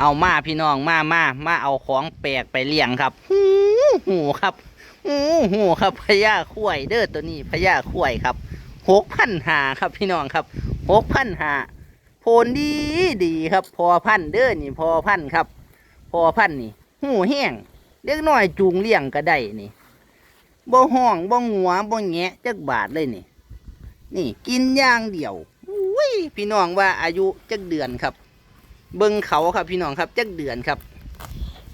เอามาพี่น้องมามามาเอาของแปลกไปเลี้ยงครับหูหูครับหูหูครับพญาคุ้ยเด้อตัวนี้พญาคุ้ยครับหกพันหาครับพี่น้องครับหกพันหาโพนดีดีครับ พอพันเด้อนี่พอพันครับ พอพันนี่หูแห้งเล็กน้อยจูงเลี้ยงก็ได้นี่บ่ห้องบ่งัวบ่แงะจักบาทเลยนี่ นี่กินย่างเดียวอุ้ยพี่น้องว่าอายุจักเดือนครับ เบิ่งเขาครับพี่น้องครับจักเดือนครับ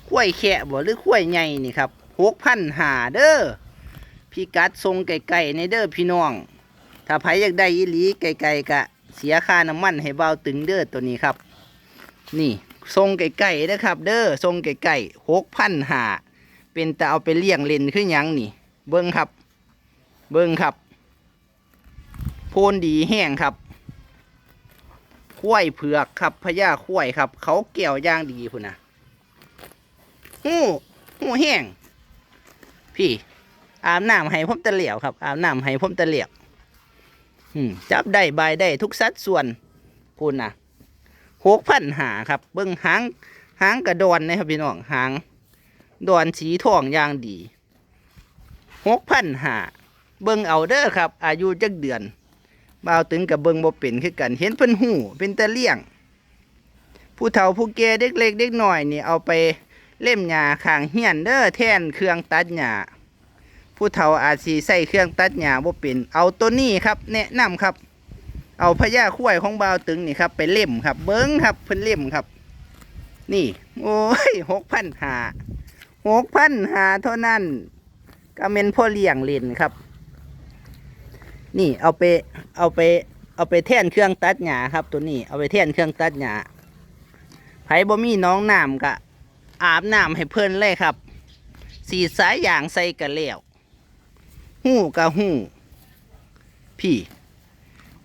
ข้วยแค่บ่หรือข้วยใหญ่นี่ครับหกพันหาเด้อพี่กัดทรงไก่ๆในเด้อพี่น้อง ถ้าไผอยากได้อีหลีไก่ๆกะ เสียค่าน้ำมันให้เบาตึงเด้อตัวนี้ครับ นี่ทรงไก่ๆนะครับ เด้อทรงไก่ๆหกพันหาเป็นแต่เอาไปเลี้ยงเล่นขึ้นยังนี่ เบิ่งครับ เบิ่งครับ โพนดีแห้งครับ ข้วยเผือกครับพญาข้วยครับ เขาเกี่ยวย่างดีพุ่นนะหูหูแห้งพี่ อาบน้ำให้ผมตะเหลียวครับ อาบน้ำให้ผมตะเหลียวจับได้ใบได้ทุกสัดส่วนพุ่นนะหกพันหาครับ เบิ้งหางหางกระดอนนะครับพี่น้องหางดอนสีทองอย่างดีหกพันหาเบิ้งเอาเด้อครับ อายุจักเดือน บ่าวตึงกับเบิงบ่เป็นคือกัน เห็นเพิ่นหูเป็นตะเลี่ยง ผู้เฒ่าผู้แก่เด็กเล็กเด็กน้อยนี่เอาไปเล่มหญ้าข้างเฮียนเด้อแทนเครื่องตัดหญ้าผู้เฒ่าอาจสิใส่เครื่องตัดหญ้าบ่เป็นเอาตัวนี้ครับแนะนำครับ เอาพญาคุ้ยของบ่าวตึงนี่ครับ ไปเล่มครับ เบิ้งครับเพิ่นเล่มครับ นี่ โอ้ยหกพันหาหกพันหาเท่านั้นก็เม็นพ่อเลี้ยงเล่นครับ นี่เอาไปเอาไปเอาไปแท่นเครื่องตัดหญ้าครับ ตัวนี้เอาไปแท่นเครื่องตัดหญ้าไผบ่มีน้องน้ำกะอาบน้ำให้เพิ่นเลยครับ สีสายยางใส่กะแล้วหู้กะหู้พี่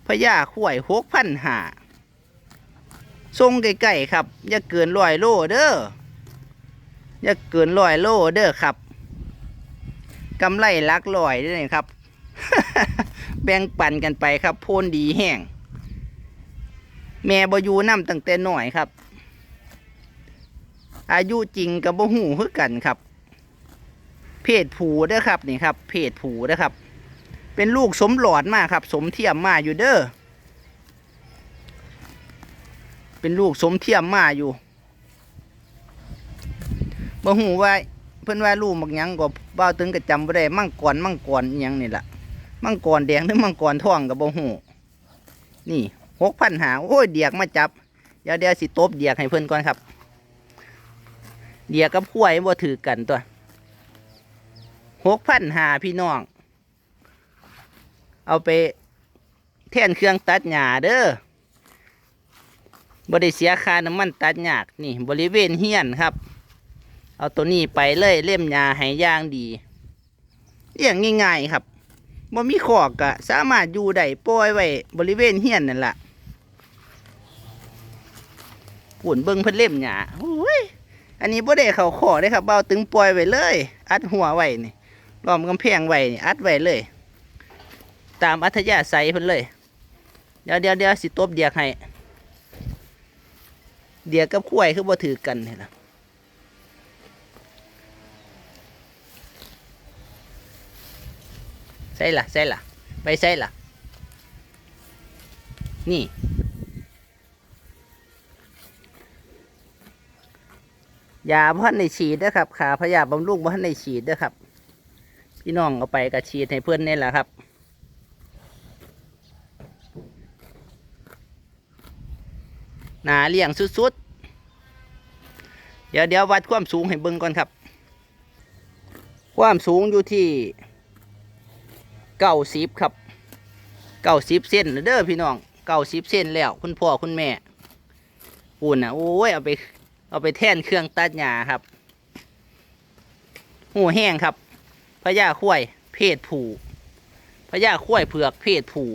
พญาข่วยหกพันหาทรงใกล้ๆครับ อย่าเกินร้อยโลเด้ออย่าเกินร้อยโลเด้อครับกำไรลักร้อยเด้อนี่ครับ แบ่งปันกันไปครับ โพนดีแห้งแม่บอยู่น้ำตั้งแต่น้อยครับ อายุจริงกับบ่หูคือกันครับ เพศผูเด้ครับนี่ครับ เพศผูเด้ครับ เป็นลูกสมหลอดมากครับ สมเทียมมาอยู่เด้อเป็นลูกสมเทียมมาอยู่บ่หูว่าเพิ่อนว่าลูกมักยังก็บ่าวตึงก็จำบ่ได้มั่งก่อนมั่งก่อนอยังนี่แหละ มังกรแดงหรือมังกรทองกับบ่หูนี่หกพันหาโอ้ยเดียกมาจับเดี๋ยวเดี๋ยวสิตบเดียกให้เพื่อนก่อนครับ เดียกกับขั้วบ่ถือกันตัวหกพันหาพี่น้อง เอาไปแทนเครื่องตัดหญ้าเด้อบ่ได้เสียค่าน้ำมันตัดหญ้านี่ บริเวณเฮียนครับ เอาตัวนี้ไปเลยเล่มหญ้าให้ย่างดีเลี้ยงง่ายๆครับ บ่มีขอกกะสามารถอยู่ได้ปล่อยไว้บริเวณเฮียนนั่นล่ะปุ่นเบิ่งเพิ่นเล่มหยาโอ้ยอันนี้บ่ได้เขาขอได้ครับเบาตึงปล่อยไว้เลย อัดหัวไว้นี่ล้อมกำแพงไว้นี่อัดไว้เลย ตามอัธยาศัยเพิ่นเลย เดี๋ยวเดี๋ยวเดี๋ยวสิตบเดียกให้เดียกกับคุ้ยคือบ่ถือกันนี่ล่ะ ใช่ล่ะใช่ล่ะไปใช่ล่ะนี่ ยาพันในฉีดเด้อครับขาพยาบำรุงพันในฉีดเด้อครับ พี่น้องเอาไปกระฉีดให้เพื่อนนี่แหละครับหนาเลี้ยงสุดๆ เดี๋ยวเดี๋ยววัดความสูงให้เบิ่งก่อนครับ ความสูงอยู่ที่ เก้าสิบครับเก้าสิบเส้นเด้อพี่น้องเก้าสิบเส้นแล้ว คุณพ่อคุณแม่ปุ่นอะโอ้ยเอาไปเอาไปแท่นเครื่องตัดหญ้าครับหูแห้งครับพญาข้ยเพศผู้พญาข้ยเผือกเพศผู้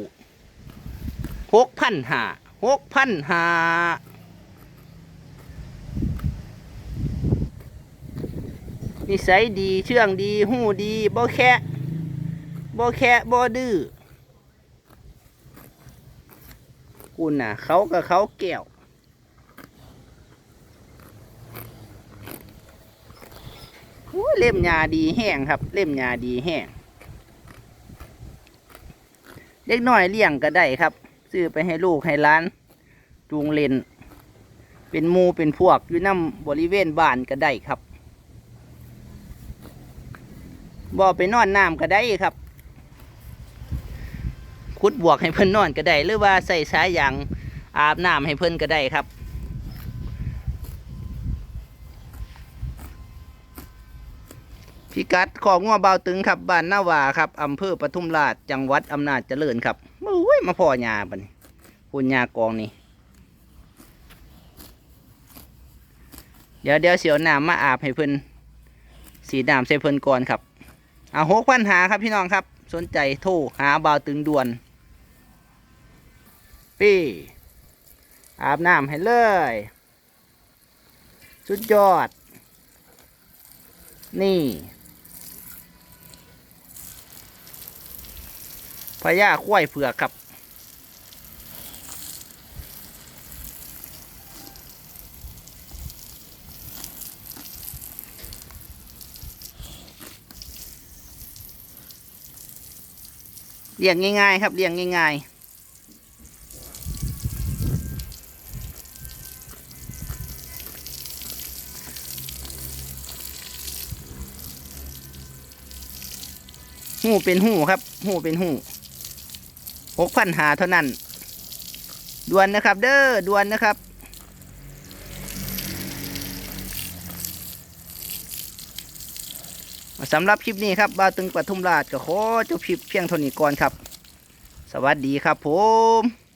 หกพันหาหกพันหานิสัยดีเชื่องดีหูดีบ่แค่ บ่แค่บ่ดื้อคุณน่ะ เขากับเขาแก้วเล่มยาดีแห้งครับ เล่มยาดีแห้งเล็กน้อยเลี้ยงก็ได้ครับ ซื้อไปให้ลูกให้ร้าน จูงเลนเป็นมูเป็นพวกอยู่น้ำบริเวณบ้านก็ได้ครับบ่ไปนอนน้ำก็ได้ครับ ขุดบวกให้เพิ่นนอนก็ได้หรือว่าใส่สายยางอาบน้ำให้เพิ่นก็ได้ครับพิกัดของงัวเบาตึงครับบ้านนาวาครับอำเภอปทุมราชจังหวัดอำนาจเจริญครับโอ้ยมาพ่อยาบัดนพุ่นยากองนี่เดี๋ยวเดี๋ยวเสียวน้ำมาอาบให้เพิ่นสีน้ำใส่เพิ่นก่อนครับเอาหกพันหาครับพี่น้องครับ สนใจโทรหาเบาตึงด่วน ปีอาบน้ำให้เลย สุดยอด นี่พญาควายเผือกครับ เลี้ยงง่ายๆ ครับเลี้ยงง่ายๆ หูเป็นหูครับ หูเป็นหูหกพันหาเท่านั้นด่วนนะครับ เด้อด่วนนะครับสำหรับคลิปนี้ครับบาตึงปทุมราชก็ขอจบคลิปเพียงเท่านี้ก่อนครับ สวัสดีครับผม